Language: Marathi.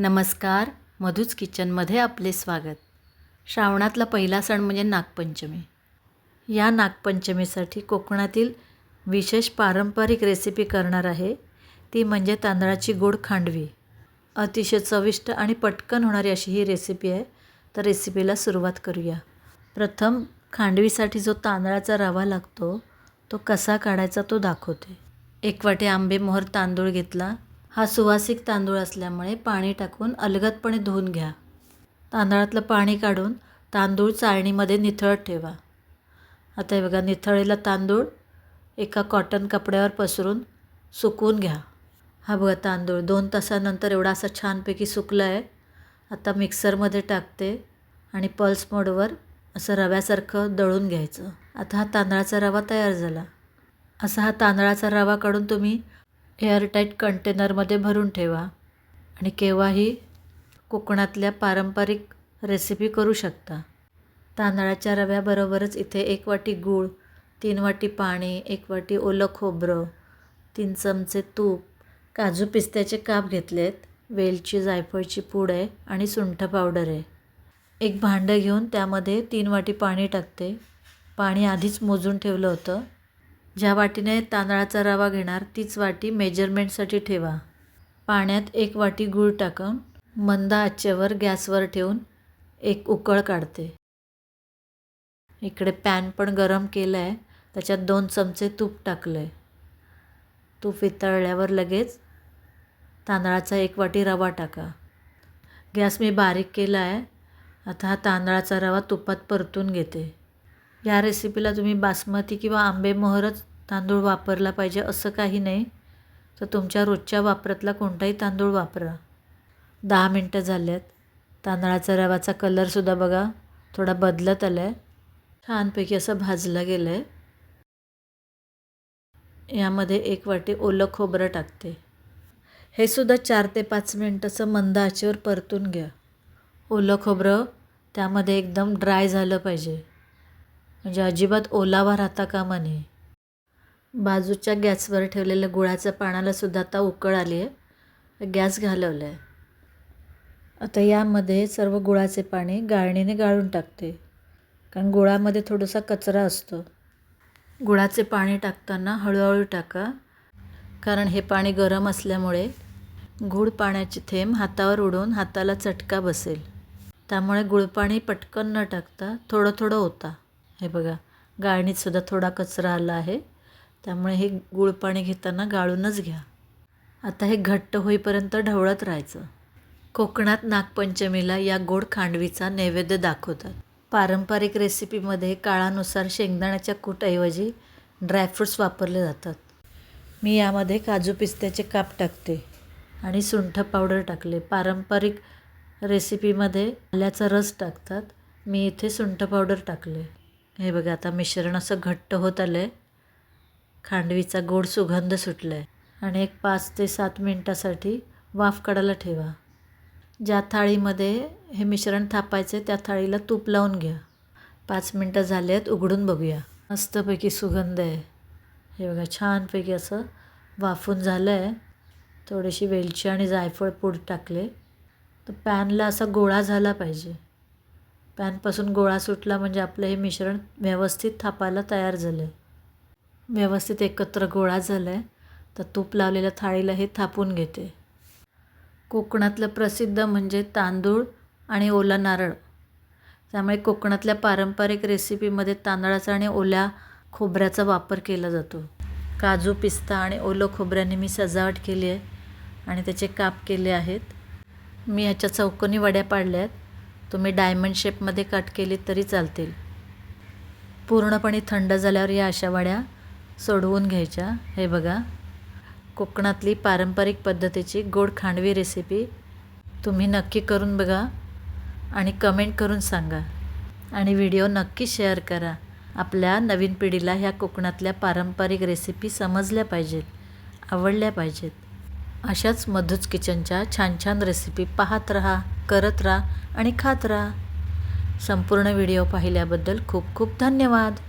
नमस्कार मधूच किचनमध्ये आपले स्वागत. श्रावणातला पहिला सण म्हणजे नागपंचमी. या नागपंचमीसाठी कोकणातील विशेष पारंपरिक रेसिपी करणार आहे ती म्हणजे तांदळाची गोड खांडवी. अतिशय चविष्ट आणि पटकन होणारी अशी ही रेसिपी आहे. तर रेसिपीला सुरुवात करूया. प्रथम खांडवीसाठी जो तांदळाचा रवा लागतो तो कसा काढायचा तो दाखवते. एक वाटी आंबेमोहर तांदूळ घेतला. हा सुवासिक तांदूळ असल्यामुळे पाणी टाकून अलगदपणे धुवून घ्या. तांदळातलं पाणी काढून तांदूळ चाळणीमध्ये निथळत ठेवा. आता हे बघा निथळलेला तांदूळ एका कॉटन कपड्यावर पसरून सुकवून घ्या. हा बघा तांदूळ दोन तासानंतर एवढा असा छानपैकी सुकला आहे आता मिक्सरमध्ये टाकते आणि पल्स मोडवर असं रव्यासारखं दळून घ्यायचं. आता हा तांदळाचा रवा तयार झाला. असा हा तांदळाचा रवा काढून तुम्ही एअरटाईट कंटेनरमध्ये भरून ठेवा आणि केव्हाही कोकणातल्या पारंपरिक रेसिपी करू शकता. तांदळाच्या रव्याबरोबरच इथे एक वाटी गूळ तीन वाटी पाणी एक वाटी ओलं खोबरं तीन चमचे तूप काजू पिस्त्याचे काप घेतलेत वेलची जायफळची पूड आहे आणि सुंठ पावडर आहे. एक भांडं घेऊन त्यामध्ये तीन वाटी पाणी टाकते. पाणी आधीच मोजून ठेवलं होतं. ज्या वाटीने तांदळाचा रवा घेणार तीच वाटी मेजरमेंटसाठी ठेवा. पाण्यात एक वाटी गूळ टाकून मंद आचेवर गॅसवर ठेवून एक उकळ काढते. इकडे पॅन पण गरम केलं आहे त्याच्यात दोन चमचे तूप टाकलं आहे तूप वितळल्यावर लगेच तांदळाचा एक वाटी रवा टाका. गॅस मी बारीक केला आहे आता हा तांदळाचा रवा तुपात परतून घेते. या रेसिपीला तुम्ही बासमती किंवा आंबेमोहरच तांदूळ वापरला पाहिजे असं काही नाही. तर तुमच्या रोजच्या वापरातला कोणताही तांदूळ वापरा. दहा मिनटं झाले आहेत तांदळाचा रवाचा कलरसुद्धा बघा. थोडा बदलत आला आहे छानपैकी असं भाजलं गेलं आहे यामध्ये एक वाटी ओलं खोबरं टाकते. हे सुद्धा चार ते पाच मिनटाचं मंद आचेवर परतून घ्या. ओलं खोबरं त्यामध्ये एकदम ड्राय झालं पाहिजे. म्हणजे अजिबात ओलावा राहता कामा नये. बाजूच्या गॅसवर ठेवलेल्या गुळाच्या पाण्याला सुद्धा आता उकळ आली आहे गॅस घालवला आहे आता यामध्ये सर्व गुळाचे पाणी गाळणीने गाळून टाकते. कारण गुळामध्ये थोडासा कचरा असतो. गुळाचे पाणी टाकताना हळूहळू टाका. कारण हे पाणी गरम असल्यामुळे गूळ पाण्याचे थेंब हातावर उडून हाताला चटका बसेल. त्यामुळे गुळपाणी पटकन न टाकता थोडं थोडं होता हे बघा गाळणीतसुद्धा थोडा कचरा आला आहे. त्यामुळे हे गूळ पाणी घेताना गाळूनच घ्या. आता हे घट्ट होईपर्यंत ढवळत राहायचं. कोकणात नागपंचमीला या गोड खांडवीचा नैवेद्य दाखवतात. पारंपरिक रेसिपीमध्ये काळानुसार शेंगदाण्याच्या कूटऐवजी ड्रायफ्रूट्स वापरले जातात. मी यामध्ये काजू पिस्त्याचे काप टाकते आणि सुंठ पावडर टाकले. पारंपरिक रेसिपीमध्ये आल्याचा रस टाकतात. मी इथे सुंठ पावडर टाकले. हे बघा आता मिश्रण असं घट्ट होत आलं आहे खांडवीचा गोड सुगंध सुटला आहे आणि एक पाच ते सात मिनटासाठी वाफ काढायला ठेवा. ज्या थाळीमध्ये हे मिश्रण थापायचं आहे त्या थाळीला तूप लावून घ्या. पाच मिनटं झाले आहेत उघडून बघूया. मस्तपैकी सुगंध आहे. हे बघा छानपैकी असं वाफून झालं आहे थोडीशी वेलची आणि जायफळ पूड टाकले. तर पॅनला असा गोळा झाला पाहिजे. पॅनपासून गोळा सुटला म्हणजे आपलं हे मिश्रण व्यवस्थित थापायला तयार झालं आहे व्यवस्थित एकत्र गोळा झाला आहे तर तूप लावलेल्या थाळीला हे थापून घेते. कोकणातलं प्रसिद्ध म्हणजे तांदूळ आणि ओला नारळ. त्यामुळे कोकणातल्या पारंपरिक रेसिपीमध्ये तांदळाचा आणि ओल्या खोबऱ्याचा वापर केला जातो. काजू पिस्ता आणि ओलं खोबऱ्याने मी सजावट केली आहे आणि त्याचे काप केले आहेत. मी ह्याच्या चौकोनी वड्या पाडल्या आहेत तुम्ही डायमंड शेपमध्ये कट केली तरी चालतील. पूर्णपणे थंड झाल्यावर या अशा वड्या सोडवून घ्यायच्या. हे बघा. कोकणातली पारंपरिक पद्धतीची गोड खांडवी रेसिपी तुम्ही नक्की करून बघा आणि कमेंट करून सांगा. आणि व्हिडिओ नक्की शेअर करा. आपल्या नवीन पिढीला ह्या कोकणातल्या पारंपरिक रेसिपी समजल्या पाहिजेत आवडल्या पाहिजेत. अशाच मधूच किचनच्या छान छान रेसिपी पाहत राहा करत राहा आणि खात राहा. संपूर्ण व्हिडिओ पाहिल्याबद्दल खूप खूप धन्यवाद.